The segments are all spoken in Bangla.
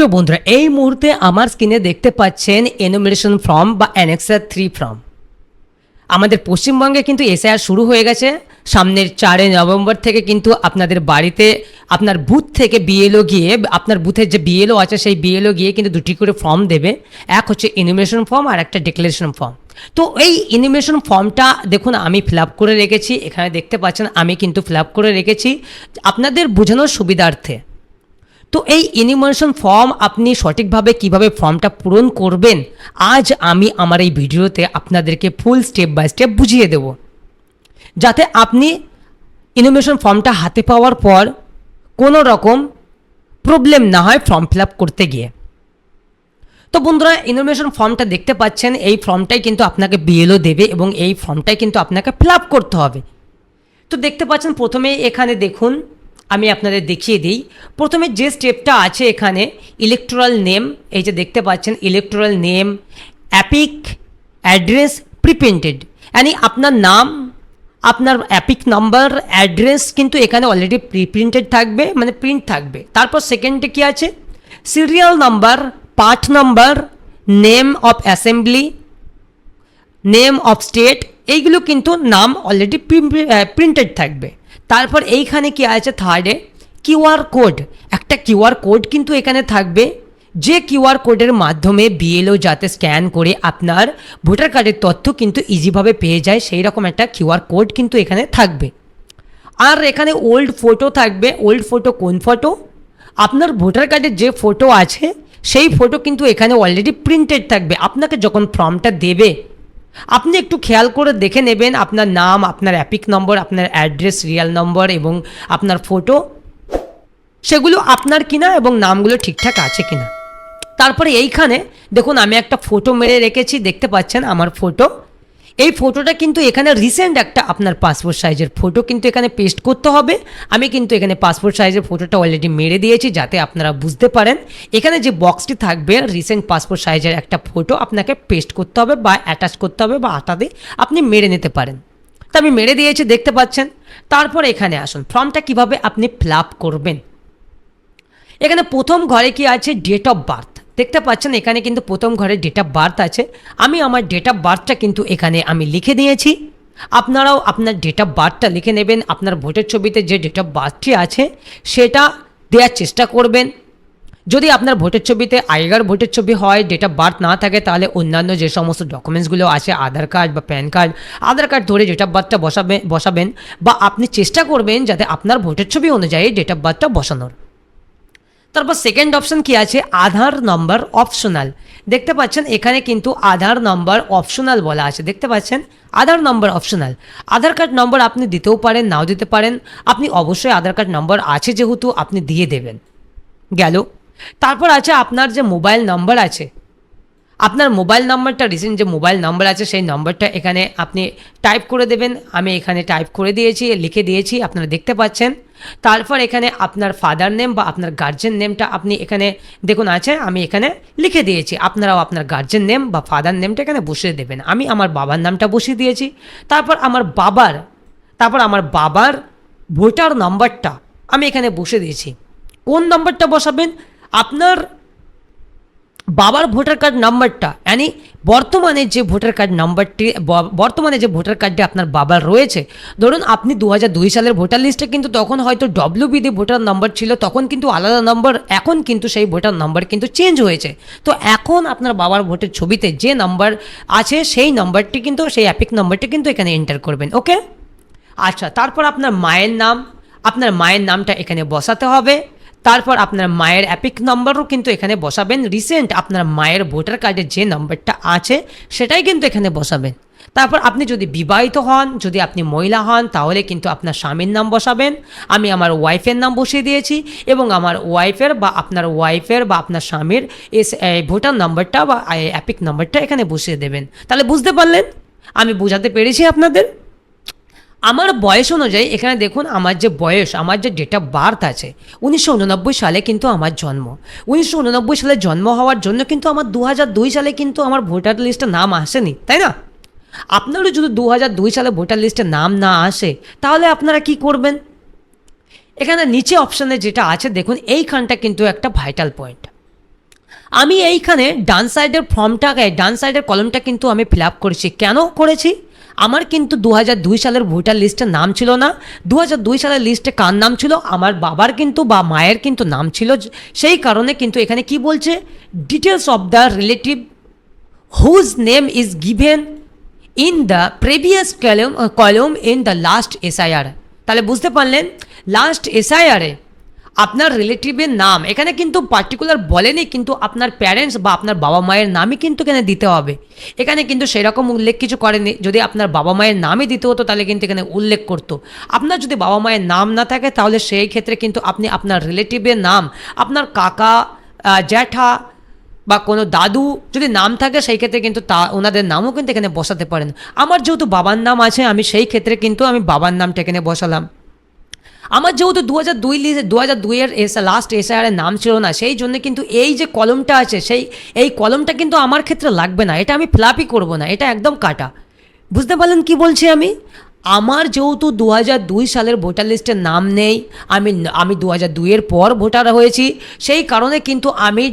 প্রিয় বন্ধুরা, এই মুহূর্তে আমার স্ক্রিনে দেখতে পাচ্ছেন এনুমিনেশন ফর্ম বা অ্যানেক্সার থ্রি ফর্ম আমাদের পশ্চিমবঙ্গে কিন্তু এসআইআর শুরু হয়ে গেছে। সামনের চারে নভেম্বর থেকে কিন্তু আপনাদের বাড়িতে, আপনার বুথ থেকে বিএলও গিয়ে, আপনার বুথের যে বিএলও আছে, সেই বিএলও গিয়ে কিন্তু দুটি করে ফর্ম দেবে। এক হচ্ছে ইনিমেশন ফর্ম আর একটা ডিক্লারেশন ফর্ম তো এই ইনিমেশন ফর্মটা দেখুন, আমি ফিল করে রেখেছি। এখানে দেখতে পাচ্ছেন, আমি কিন্তু ফিল করে রেখেছি। আপনাদের বোঝানোর সুবিধার্থে তো এই ইনিমেশন ফর্ম আপনি সঠিকভাবে কীভাবে ফর্মটা পূরণ করবেন, আজ আমি আমার এই ভিডিওতে আপনাদেরকে ফুল স্টেপ বাই স্টেপ বুঝিয়ে দেব। যাতে আপনি ইনোভেশন ফর্মটা হাতে পাওয়ার পর কোনো রকম প্রবলেম না হয় ফর্ম ফিল করতে গিয়ে। তো বন্ধুরা ইনোভেশন ফর্মটা দেখতে পাচ্ছেন, এই ফর্মটাই কিন্তু আপনাকে বিএলও দেবে এবং এই ফর্মটাই কিন্তু আপনাকে ফিল করতে হবে। তো দেখতে পাচ্ছেন প্রথমে এখানে দেখুন আমি আপনাদের দেখিয়ে দিই। প্রথমে যে স্টেপটা আছে এখানে ইলেকট্রাল নেম এই যে দেখতে পাচ্ছেন electoral name EPIC address preprinted মানে আপনার নাম, আপনার অ্যাপিক নাম্বার অ্যাড্রেস কিন্তু এখানে অলরেডি প্রিপ্রিন্টেড থাকবে মানে প্রিন্ট থাকবে। তারপর সেকেন্ডে কি আছে? Serial number part number name of assembly name of state এইগুলো কিন্তু নাম অলরেডি প্রিন্টেড থাকবে। তারপর এইখানে কি আছে থার্ডে কিউআর কোড একটা কিউআর কোড কিন্তু এখানে থাকবে। যে কিউআর কোডের মাধ্যমে বিএলও যাতে স্ক্যান করে আপনার ভোটার কার্ডের তথ্য কিন্তু ইজিভাবে পেয়ে যায় সেই রকম একটা কিউআর কোড কিন্তু এখানে থাকবে। আর এখানে ওল্ড ফটো থাকবে। ওল্ড ফটো কোন ফটো আপনার ভোটার কার্ডের যে ফটো আছে, সেই ফটো কিন্তু এখানে অলরেডি প্রিন্টেড থাকবে। আপনাকে যখন ফর্মটা দেবে আপনি একটু খেয়াল করে দেখে নেবেন আপনার নাম, আপনার অ্যাপিক নম্বর, আপনার অ্যাড্রেস, রিয়াল নম্বর এবং আপনার ফটো। সেগুলো আপনার কিনা এবং নামগুলো ঠিকঠাক আছে কিনা। তারপরে এইখানে দেখুন, আমি একটা ফটো মেরে রেখেছি, দেখতে পাচ্ছেন আমার ফটো। এই ফটোটা কিন্তু এখানে রিসেন্ট একটা আপনার পাসপোর্ট সাইজের ফটো কিন্তু এখানে পেস্ট করতে হবে। আমি কিন্তু এখানে পাসপোর্ট সাইজের ফটোটা অলরেডি মেরে দিয়েছি যাতে আপনারা বুঝতে পারেন। এখানে যে বক্সটি থাকবে রিসেন্ট পাসপোর্ট সাইজের একটা ফটো আপনাকে পেস্ট করতে হবে বা অ্যাটাচ করতে হবে বা আটা দিয়ে আপনি মেরে নিতে পারেন। তা আমি মেরে দিয়েছি, দেখতে পাচ্ছেন। তারপর এখানে আসুন ফর্মটা কীভাবে আপনি ফিল করবেন? এখানে প্রথম ঘরে কি আছে? ডেট অফ বার্থ দেখতে পাচ্ছেন, এখানে কিন্তু প্রথম ঘরে ডেট অফ বার্থ আছে। আমি আমার ডেট অফ বার্থটা কিন্তু এখানে আমি লিখে দিয়েছি। আপনারাও আপনার ডেট অফ বার্থটা লিখে নেবেন, আপনার ভোটের ছবিতে যে ডেট অফ বার্থটি আছে, সেটা দেওয়ার চেষ্টা করবেন। যদি আপনার ভোটের ছবিতে আগেকার ভোটের ছবি হয় ডেট অফ বার্থ না থাকে, তাহলে অন্যান্য যে সমস্ত ডকুমেন্টসগুলো আছে, আধার কার্ড বা প্যান কার্ড, আধার কার্ড ধরে ডেট অফ বার্থটা বসাবে, বসাবেন বা আপনি চেষ্টা করবেন যাতে আপনার ভোটের ছবি অনুযায়ী ডেট অফ বার্থটা বসানোর। তারপর সেকেন্ড অপশন কি আছে? আধার নম্বর অপশনাল দেখতে পাচ্ছেন, এখানে কিন্তু আধার নম্বর অপশনাল বলা আছে। দেখতে পাচ্ছেন? আধার নম্বর অপশনাল আধার কার্ড নম্বর আপনি দিতেও পারেন, নাও দিতে পারেন। আপনি অবশ্যই আধার কার্ড নম্বর আছে যেহেতু আপনি দিয়ে দেবেন। গেল। তারপর আছে আপনার যে মোবাইল নম্বর আছে আপনার মোবাইল নাম্বারটা রিসেন্ট যে মোবাইল নাম্বার আছে, সেই নম্বরটা এখানে আপনি টাইপ করে দেবেন। আমি এখানে টাইপ করে দিয়েছি, লিখে দিয়েছি, আপনারা দেখতে পাচ্ছেন। তারপর এখানে আপনার ফাদার নেম বা আপনার গার্জেন নেমটা আপনি এখানে, দেখুন আছে, আমি এখানে লিখে দিয়েছি। আপনারাও আপনার গার্জেন নেম বা ফাদার নেমটা এখানে বসিয়ে দেবেন। আমি আমার বাবার নামটা বসিয়ে দিয়েছি। তারপর আমার বাবার, তারপর আমার বাবার ভোটার নাম্বারটা আমি এখানে বসে দিয়েছি। কোন নাম্বারটা বসাবেন? আপনার বাবার ভোটার কার্ড নাম্বারটা মানে বর্তমানে যে ভোটার কার্ড নাম্বারটি বর্তমানে যে ভোটার কার্ডটি আপনার বাবার রয়েছে, ধরুন আপনি দু সালের ভোটার লিস্টে কিন্তু তখন হয়তো ডব্লিউবিডি ভোটার নাম্বার ছিল, তখন কিন্তু আলাদা নম্বর, এখন কিন্তু সেই ভোটার নাম্বার কিন্তু চেঞ্জ হয়েছে। তো এখন আপনার বাবার ভোটের ছবিতে যে নাম্বার আছে, সেই নাম্বারটি কিন্তু, সেই অ্যাপিক নাম্বারটি কিন্তু এখানে এন্টার করবেন ওকে আচ্ছা তারপর আপনার মায়ের নাম, আপনার মায়ের নামটা এখানে বসাতে হবে। তারপর আপনার মায়ের অ্যাপিক নাম্বারও কিন্তু এখানে বসাবেন। রিসেন্ট আপনার মায়ের ভোটার কার্ডের যে নাম্বারটা আছে, সেটাই কিন্তু এখানে বসাবেন। তারপর আপনি যদি বিবাহিত হন, যদি আপনি মহিলা হন, তাহলে কিন্তু আপনার স্বামীর নাম বসাবেন। আমি আমার ওয়াইফের নাম বসিয়ে দিয়েছি এবং আমার ওয়াইফের বা আপনার ওয়াইফের বা আপনার স্বামীর এস ভোটার নাম্বারটা বা অ্যাপিক নাম্বারটা এখানে বসিয়ে দেবেন। তাহলে বুঝতে পারলেন? আমি বোঝাতে পেরেছি আপনাদের? আমার বয়স অনুযায়ী এখানে দেখুন আমার যে বয়স, আমার যে ডেট অফ বার্থ আছে, উনিশশো উননব্বই সালে কিন্তু আমার জন্ম। উনিশশো উননব্বই সালে জন্ম হওয়ার জন্য কিন্তু আমার দু সালে কিন্তু আমার ভোটার লিস্টে নাম আসেনি, তাই না? আপনারও যদি দু সালে ভোটার লিস্টে নাম না আসে, তাহলে আপনারা কি করবেন? এখানে নিচে অপশানে যেটা আছে, দেখুন, এইখানটা কিন্তু একটা ভাইটাল পয়েন্ট আমি এইখানে ডান সাইডের ফর্মটাকে ডান সাইডের কলমটা কিন্তু আমি ফিল আপ করেছি। কেন করেছি? আমার কিন্তু দু সালের ভোটার লিস্টে নাম ছিল না। দু সালের লিস্টে কার নাম ছিল? আমার বাবার কিন্তু বা মায়ের কিন্তু নাম ছিল। সেই কারণে কিন্তু এখানে কি বলছে? Details of the relative whose name is given in the previous column column in the last SIR তাহলে বুঝতে পারলেন? লাস্ট এসআইআরে আপনার রিলেটিভের নাম, এখানে কিন্তু পার্টিকুলার বলেনি, কিন্তু আপনার প্যারেন্টস বা আপনার বাবা মায়ের নামই কিন্তু এখানে দিতে হবে। এখানে কিন্তু সেরকম উল্লেখ কিছু করেনি, যদি আপনার বাবা মায়ের নামই দিতে হতো, তাহলে কিন্তু এখানে উল্লেখ করতো। আপনার যদি বাবা মায়ের নাম না থাকে, তাহলে সেই ক্ষেত্রে কিন্তু আপনি আপনার রিলেটিভের নাম, আপনার কাকা জ্যাঠা বা কোনো দাদু যদি নাম থাকে, সেই ক্ষেত্রে কিন্তু তা, ওনাদের নামও কিন্তু এখানে বসাতে পারেন। আমার যেহেতু বাবার নাম আছে, আমি সেই ক্ষেত্রে কিন্তু আমি বাবার নামটা এখানে বসালাম। আমার যেহেতু দু হাজার দুই দু হাজার দুইয়ের এসে লাস্ট এসআইআরের নাম ছিল না, সেই জন্য কিন্তু এই যে কলমটা আছে, সেই এই কলমটা কিন্তু আমার ক্ষেত্রে লাগবে না, এটা আমি ফ্লাপই করব না, এটা একদম কাটা। বুঝতে পারলেন কি বলছি আমি? আমার যেহেতু দু দুই সালের ভোটার লিস্টের নাম নেই, আমি আমি দু হাজার দুইয়ের পর ভোটার হয়েছি, সেই কারণে কিন্তু আমি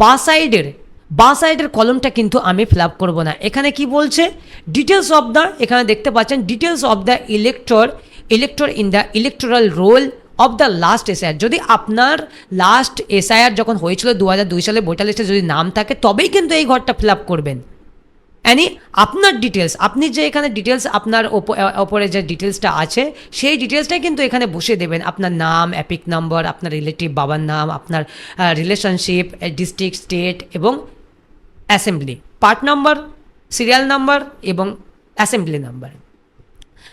বা সাইডের বা সাইডের কলমটা কিন্তু আমি ফিল আপ করব না। এখানে কি বলছে? ডিটেলস অফ দ্য এখানে দেখতে পাচ্ছেন details of the elector elector in the electoral roll of the last SIR যদি আপনার লাস্ট এসআইআর যখন হয়েছিল দু হাজার দুই সালে ভোটার লিস্টে যদি নাম থাকে, তবেই কিন্তু এই ঘরটা ফিল আপ করবেন। অ্যানি আপনার ডিটেলস আপনি যে এখানে ডিটেলস আপনার ওপ- ওপরে যে ডিটেলসটা আছে, সেই ডিটেলসটাই কিন্তু এখানে বসে দেবেন। আপনার নাম অ্যাপিক নাম্বার, আপনার রিলেটিভ বাবার নাম, আপনার রিলেশনশিপ ডিস্ট্রিক্ট স্টেট এবং assembly part number serial number এবং অ্যাসেম্বলি নাম্বার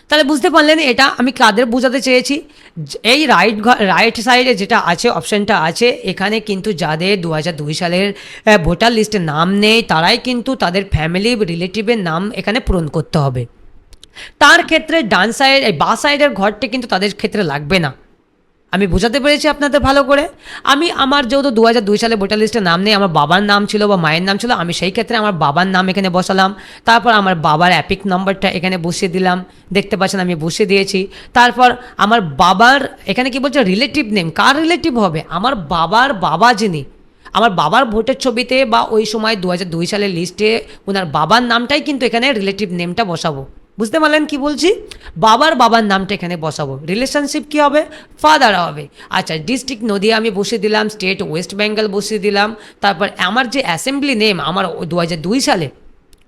তাহলে বুঝতে পারলেন এটা আমি কাদের বোঝাতে চেয়েছি? এই রাইট রাইট সাইডে যেটা আছে অপশানটা আছে, এখানে কিন্তু যাদের দু দুই সালের ভোটার লিস্টে নাম নেই, তারাই কিন্তু তাদের ফ্যামিলি রিলেটিভের নাম এখানে পূরণ করতে হবে। তার ক্ষেত্রে ডান সাইড এই বা সাইডের ঘরটি কিন্তু তাদের ক্ষেত্রে লাগবে না। আমি বোঝাতে পেরেছি আপনাদের ভালো করে। আমি আমার যেহেতু দু হাজার দুই সালে ভোটার লিস্টে নাম নেই, আমার বাবার নাম ছিল বা মায়ের নাম ছিল, আমি সেই ক্ষেত্রে আমার বাবার নাম এখানে বসালাম। তারপর আমার বাবার অ্যাপিক নাম্বারটা এখানে বসিয়ে দিলাম। দেখতে পাচ্ছেন আমি বসিয়ে দিয়েছি। তারপর আমার বাবার, এখানে কি বলছে? রিলেটিভ নেম কার রিলেটিভ হবে? আমার বাবার বাবা যিনি। আমার বাবার ভোটের ছবিতে বা ওই সময় দু হাজার দুই সালের লিস্টে ওনার বাবার নামটাই কিন্তু এখানে রিলেটিভ নেমটা বসাবো। বুঝতে পারলেন কি বলছি? বাবার বাবার নামটা এখানে বসাবো। রিলেশনশিপ কি হবে? ফাদার হবে। আচ্ছা ডিস্ট্রিক্ট নদিয়া আমি বসিয়ে দিলাম স্টেট ওয়েস্ট বেঙ্গল বসিয়ে দিলাম। তারপর আমার যে অ্যাসেম্বলি নেম আমার দু হাজার দুই সালে,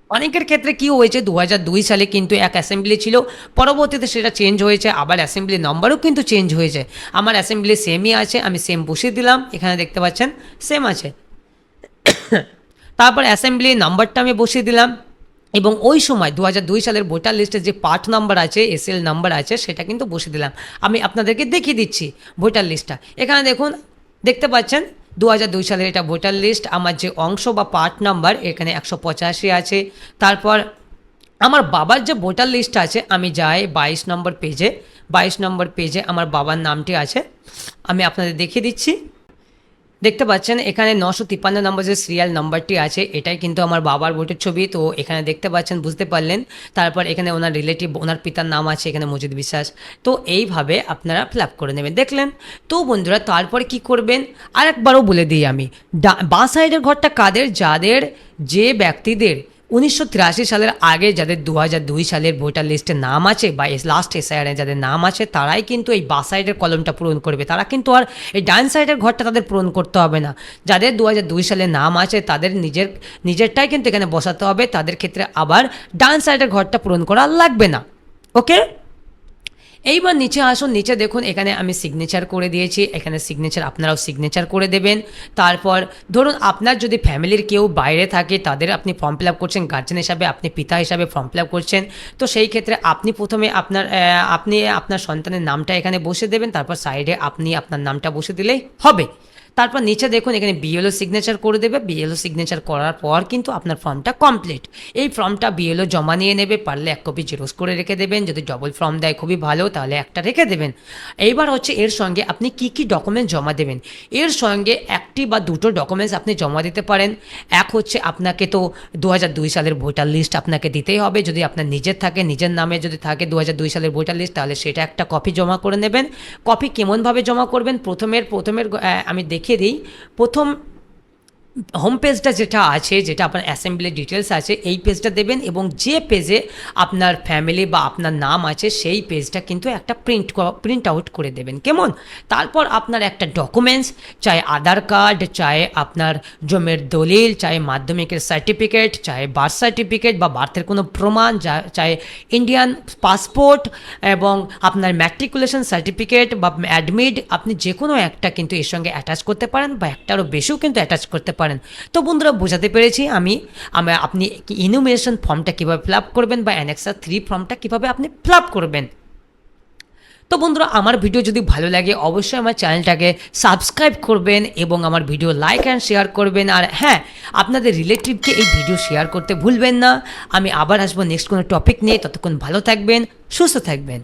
অনেকের ক্ষেত্রে কি হয়েছে দু দুই সালে কিন্তু এক অ্যাসেম্বলি ছিল। পরবর্তীতে সেটা চেঞ্জ হয়েছে, আবার অ্যাসেম্বলি নম্বরও কিন্তু চেঞ্জ হয়েছে। আমার অ্যাসেম্বলি সেমই আছে, আমি সেম বসিয়ে দিলাম। এখানে দেখতে পাচ্ছেন সেম আছে। তারপর অ্যাসেম্বলি নাম্বারটা আমি বসিয়ে দিলাম। এবং ওই সময় দু হাজার দুই সালের ভোটার লিস্টে যে পার্ট নাম্বার আছে এসএল নাম্বার আছে, সেটা কিন্তু বসিয়ে দিলাম। আমি আপনাদেরকে দেখিয়ে দিচ্ছি ভোটার লিস্টটা। এখানে দেখুন, দেখতে পাচ্ছেন দু দুই সালের এটা ভোটার লিস্ট, আমার যে অংশ বা পার্ট নাম্বার, এখানে একশো পঁচাশি আছে। তারপর আমার বাবার যে ভোটার লিস্ট আছে, আমি যাই বাইশ নম্বর পেজে বাইশ নম্বর পেজে আমার বাবার নামটি আছে। আমি আপনাদের দেখিয়ে দিচ্ছি। দেখতে পাচ্ছেন, এখানে নশো তিপ্পান্ন নম্বর যে সিরিয়াল নাম্বারটি আছে, এটাই কিন্তু আমার বাবার ভোটের ছবি। তো এখানে দেখতে পাচ্ছেন, বুঝতে পারলেন। তারপর এখানে ওনার রিলেটিভ ওনার পিতার নাম আছে এখানে মজিদ বিশ্বাস। তো এইভাবে আপনারা ফিল করে নেবেন। দেখলেন? তো বন্ধুরা, তারপরে কি করবেন? আর একবারও বলে দিই আমি। বাঁ সাইডের ঘরটা কাদের? যাদের, যে ব্যক্তিদের উনিশশো তিরাশি সালের আগে যাদের দু দুই সালের ভোটার লিস্টে নাম আছে বা লাস্ট এসআইআরে যাদের নাম আছে, তারাই কিন্তু এই বাস সাইডের কলমটা পূরণ করবে। তারা কিন্তু আর এই ডান সাইডের ঘরটা তাদের পূরণ করতে হবে না। যাদের দু দুই সালে নাম আছে, তাদের নিজের, নিজেরটাই কিন্তু এখানে বসাতে হবে। তাদের ক্ষেত্রে আবার ডান সাইডের ঘরটা পূরণ করা লাগবে না। ওকে এইবার নিচে আসুন, নিচে দেখুন, এখানে আমি সিগনেচার করে দিয়েছি, এখানে সিগনেচার আপনারাও সিগনেচার করে দেবেন। তারপর ধরুন আপনার যদি ফ্যামিলির কেউ বাইরে থাকে, তাদের আপনি ফর্ম ফিল আপ করছেন গার্জেন হিসাবে আপনি পিতা হিসাবে ফর্ম ফিল আপ করছেন, তো সেই ক্ষেত্রে আপনি প্রথমে আপনার আপনি আপনার সন্তানের নামটা এখানে বসে দেবেন, তারপর সাইডে আপনি আপনার নামটা বসে দিলেই হবে। তারপর নিচে দেখুন, এখানে বিএলও সিগনেচার করে দেবে। বিএলও সিগনেচার করার পর কিন্তু আপনার ফর্মটা কমপ্লিট এই ফর্মটা বিএলও জমা নিয়ে নেবে, পারলে এক কপি জেরক্স করে রেখে দেবেন। যদি ডবল ফর্ম দেয় খুবই ভালো, তাহলে একটা রেখে দেবেন। এইবার হচ্ছে এর সঙ্গে আপনি কি কি ডকুমেন্ট জমা দেবেন? এর সঙ্গে একটি বা দুটো ডকুমেন্টস আপনি জমা দিতে পারেন। এক হচ্ছে আপনাকে তো দু সালের ভোটার লিস্ট আপনাকে দিতেই হবে। যদি আপনার নিজের থাকে, নিজের নামে যদি থাকে দু সালের ভোটার লিস্ট তাহলে সেটা একটা কপি জমা করে নেবেন। কপি কেমনভাবে জমা করবেন? প্রথমের প্রথমের আমি দেখিয়ে দিই। প্রথম হোম পেজটা যেটা আছে, যেটা আপনার অ্যাসেম্বলি ডিটেলস আছে, এই পেজটা দেবেন এবং যে পেজে আপনার ফ্যামিলি বা আপনার নাম আছে, সেই পেজটা কিন্তু একটা প্রিন্ট প্রিন্ট আউট করে দেবেন। কেমন? তারপর আপনার একটা ডকুমেন্টস চাই আধার কার্ড চাই আপনার জমের দলিল, চাই মাধ্যমিকের সার্টিফিকেট চাই বার্থ সার্টিফিকেট বা বার্থের কোনো প্রমাণ, যা, চাই ইন্ডিয়ান পাসপোর্ট এবং আপনার ম্যাট্রিকুলেশন সার্টিফিকেট বা অ্যাডমিট আপনি যে কোনো একটা কিন্তু এর সঙ্গে অ্যাটাচ করতে পারেন বা একটারও বেশিও কিন্তু অ্যাটাচ করতে পারেন। পারেন। তো বন্ধুরা, বোঝাতে পেরেছি আমি আপনি ইনুমিনেশন ফর্মটা কীভাবে ফিল আপ করবেন বা অ্যানেক্সা থ্রি ফর্মটা কীভাবে আপনি ফিল আপ করবেন। তো বন্ধুরা, আমার ভিডিও যদি ভালো লাগে, অবশ্যই আমার চ্যানেলটাকে সাবস্ক্রাইব করবেন এবং আমার ভিডিও লাইক অ্যান্ড শেয়ার করবেন। আর হ্যাঁ আপনাদের রিলেটিভকে এই ভিডিও শেয়ার করতে ভুলবেন না। আমি আবার আসব নেক্সট কোনো টপিক নিয়ে। ততক্ষণ ভালো থাকবেন, সুস্থ থাকবেন।